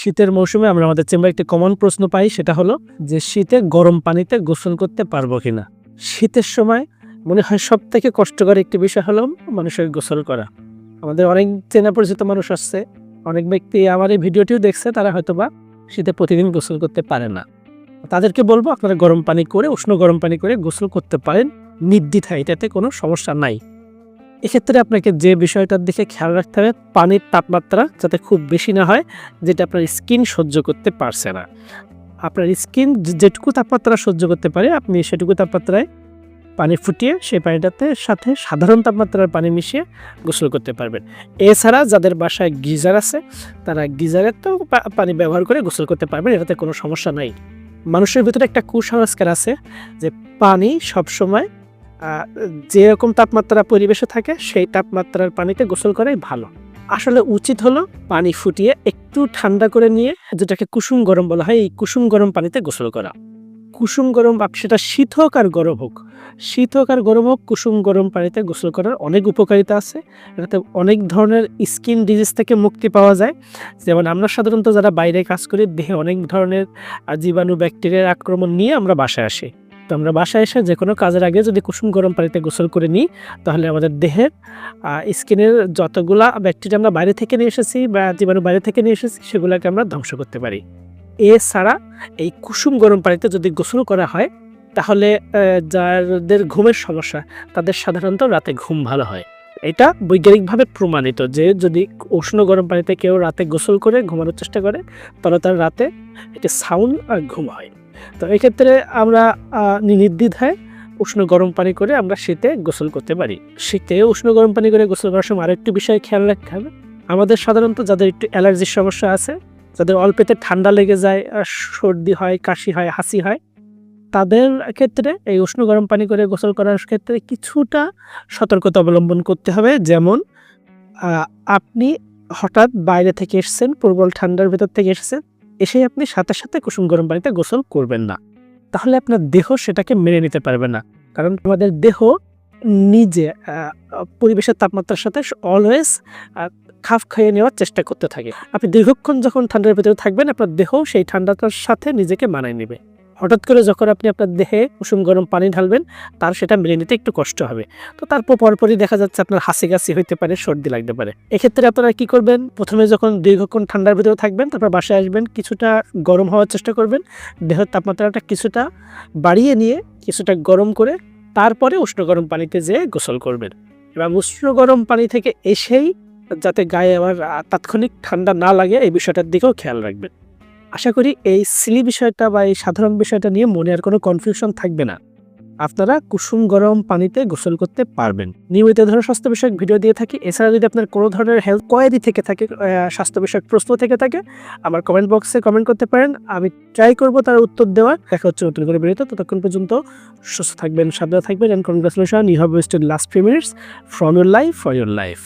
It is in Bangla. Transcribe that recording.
শীতের মৌসুমে আমরা আমাদের চেম্বারে একটি কমন প্রশ্ন পাই, সেটা হলো যে শীতে গরম পানিতে গোসল করতে পারব কিনা? শীতের সময় মনে হয় সব থেকে কষ্টকর একটি বিষয় হলো মানুষের গোসল করা। আমাদের অনেক চেনা পরিচিত মানুষ আসছে, অনেক ব্যক্তি আমার এই ভিডিওটিও দেখছে, তারা হয়তোবা শীতে প্রতিদিন গোসল করতে পারে না। তাদেরকে বলব, আপনারা গরম পানি করে, উষ্ণ গরম পানি করে গোসল করতে পারেন। নির্দ্বিধায়, এটাতে কোনো সমস্যা নাই। এক্ষেত্রে আপনাকে যে বিষয়টার দিকে খেয়াল রাখতে হবে, পানির তাপমাত্রা যাতে খুব বেশি না হয়, যেটা আপনার স্কিন সহ্য করতে পারছে না। আপনার স্কিন যেটুকু তাপমাত্রা সহ্য করতে পারে, আপনি সেটুকু তাপমাত্রায় পানি ফুটিয়ে সেই পানিটাতে সাথে সাধারণ তাপমাত্রার পানি মিশিয়ে গোসল করতে পারবেন। এছাড়া যাদের বাসায় গিজার আছে, তারা গিজারের তো পানি ব্যবহার করে গোসল করতে পারবেন, এটাতে কোনো সমস্যা নাই। মানুষের ভিতরে একটা কুসংস্কার আছে যে, পানি সবসময় যেরকম তাপমাত্রা পরিবেশে থাকে, সেই তাপমাত্রার পানিতে গোসল করাই ভালো। আসলে উচিত হলো পানি ফুটিয়ে একটু ঠান্ডা করে নিয়ে যেটাকে কুসুম গরম বলা হয়, এই কুসুম গরম পানিতে গোসল করা। কুসুম গরম সেটা শীত হোক আর গরম হোক, শীত হোক আর গরম হোক, কুসুম গরম পানিতে গোসল করার অনেক উপকারিতা আছে। এটাতে অনেক ধরনের স্কিন ডিজিজ থেকে মুক্তি পাওয়া যায়। যেমন আমরা সাধারণত যারা বাইরে কাজ করি, দেহে অনেক ধরনের জীবাণু, ব্যাকটেরিয়ার আক্রমণ নিয়ে আমরা বাসায় আসি। তো আমরা বাসায় এসে যে কোনো কাজের আগে যদি কুসুম গরম পানিতে গোসল করে নিই, তাহলে আমাদের দেহের স্কিনের যতগুলা ব্যাকটেরিয়া আমরা বাইরে থেকে নিয়ে এসেছি বা জীবাণু বাইরে থেকে নিয়ে এসেছি, সেগুলোকে আমরা ধ্বংস করতে পারি। এছাড়া এই কুসুম গরম পানিতে যদি গোসল করা হয়, তাহলে যাদের ঘুমের সমস্যা, তাদের সাধারণত রাতে ঘুম ভালো হয়। এটা বৈজ্ঞানিকভাবে প্রমাণিত যে যদি উষ্ণ গরম পানিতে কেউ রাতে গোসল করে, ঘুমানোর চেষ্টা করে, তাহলে তার রাতে একটি সাউন্ড ঘুম হয়। তো এক্ষেত্রে আমরা নির্দ্বিধায় উষ্ণ গরম পানি করে আমরা শীতে গোসল করতে পারি। শীতে উষ্ণ গরম পানি করে গোসল করার সময় আরেকটু বিষয় খেয়াল রাখতে হবে। আমাদের সাধারণত যাদের একটু অ্যালার্জির সমস্যা আছে, যাদের অল্পেতে ঠান্ডা লেগে যায় সর্দি হয়, কাশি হয়, হাসি হয়, তাদের ক্ষেত্রে এই উষ্ণ গরম পানি করে গোসল করার ক্ষেত্রে কিছুটা সতর্কতা অবলম্বন করতে হবে। যেমন আপনি হঠাৎ বাইরে থেকে এসেছেন, প্রবল ঠান্ডার ভেতর থেকে এসেছেন এসেই আপনি সাথে সাথে কুসুম গরম পানিতে গোসল করবেন না। তাহলে আপনার দেহ সেটাকে মেনে নিতে পারবে না। কারণ আমাদের দেহ নিজে পরিবেশের তাপমাত্রার সাথে অলওয়েজ খাপ খাইয়ে নেওয়ার চেষ্টা করতে থাকে। আপনি দীর্ঘক্ষণ যখন ঠান্ডার ভিতরে থাকবেন, আপনার দেহ সেই ঠান্ডাটার সাথে নিজেকে মানায় নেবে। হঠাৎ করে যখন আপনি আপনার দেহে উষুম গরম পানি ঢালবেন, তার সেটা মেনে নিতে একটু কষ্ট হবে। তো তারপর পরপরই দেখা যাচ্ছে আপনার হাসি কাশি হইতে পারে, সর্দি লাগতে পারে। এক্ষেত্রে আপনারা কি করবেন? প্রথমে যখন দীর্ঘক্ষণ ঠান্ডার ভিতরে থাকবেন, তারপর বাসায় আসবেন, কিছুটা গরম হওয়ার চেষ্টা করবেন। দেহের তাপমাত্রাটা কিছুটা বাড়িয়ে নিয়ে কিছুটা গরম করে তারপরে উষ্ণ গরম পানিতে যেয়ে গোসল করবেন। এবং উষ্ণ গরম পানি থেকে এসেই যাতে গায়ে আবার তাৎক্ষণিক ঠান্ডা না লাগে, এই বিষয়টার দিকেও খেয়াল রাখবেন। আশা করি এই সিলি বিষয়টা বা এই সাধারণ বিষয়টা নিয়ে মনে আর কোনো কনফিউশন থাকবে না। আপনারা কুসুম গরম পানিতে গোসল করতে পারবেন। নিয়মিত ধরনের স্বাস্থ্য বিষয়ক ভিডিও দিয়ে থাকি। এছাড়া যদি আপনার কোনো ধরনের হেলথ কোয়ারি থেকে থাকে স্বাস্থ্য বিষয়ক প্রশ্ন থেকে থাকে, আমার কমেন্ট বক্সে কমেন্ট করতে পারেন। আমি ট্রাই করব তার উত্তর দেওয়ার। দেখা হচ্ছে নতুন করে বেরোতে ততক্ষণ পর্যন্ত সুস্থ থাকবেন, সাবধানে থাকবেন। And congratulation you have wasted last three minutes from your life for your life